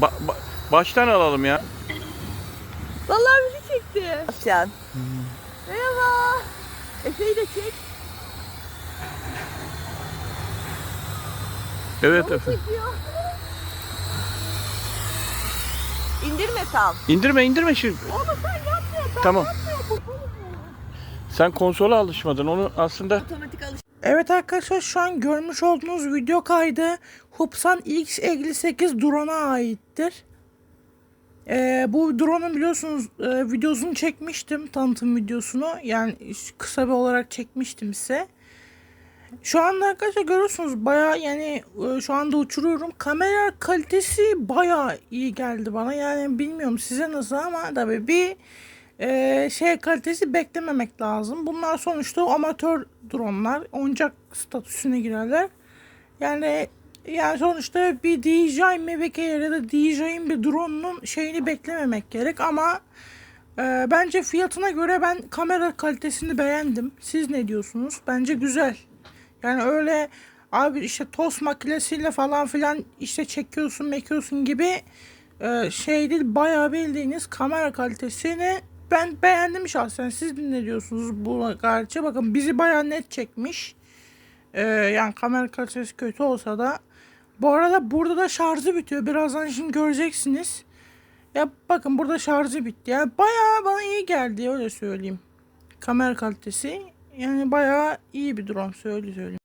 Ba- ba- baştan alalım ya. Vallahi bizi çekti. Can. Merhaba. Efe'yi de çek. Evet Onu efendim. çekiyor. İndirme tam. İndirme indirme şimdi. Onu sen yapma. Ben Tamam. yapmıyorum. Sen konsola alışmadın. Onu aslında Otomatik alış. Evet arkadaşlar şu an görmüş olduğunuz video kaydı Hupsan X58 drone'a aittir. Ee, bu drone'un biliyorsunuz e, videosunu çekmiştim tanıtım videosunu yani kısa bir olarak çekmiştim size. Şu anda arkadaşlar görüyorsunuz baya yani e, şu anda uçuruyorum. Kamera kalitesi baya iyi geldi bana. Yani bilmiyorum size nasıl ama tabii bir e, şey kalitesi beklememek lazım. Bunlar sonuçta amatör dronlar. Oyuncak statüsüne girerler. Yani yani sonuçta bir DJI Mavic Air ya da DJI'in bir drone'un şeyini beklememek gerek ama e, bence fiyatına göre ben kamera kalitesini beğendim. Siz ne diyorsunuz? Bence güzel. Yani öyle abi işte tost makinesiyle falan filan işte çekiyorsun mekiyorsun gibi e, şey değil bayağı bildiğiniz kamera kalitesini ben beğendim şahsen. Siz ne diyorsunuz bu karşı? Bakın bizi bayağı net çekmiş. E, yani kamera kalitesi kötü olsa da. Bu arada burada da şarjı bitiyor. Birazdan şimdi göreceksiniz. Ya bakın burada şarjı bitti. Yani bayağı bana iyi geldi öyle söyleyeyim. Kamera kalitesi yani bayağı iyi bir drone söyle söyleyeyim.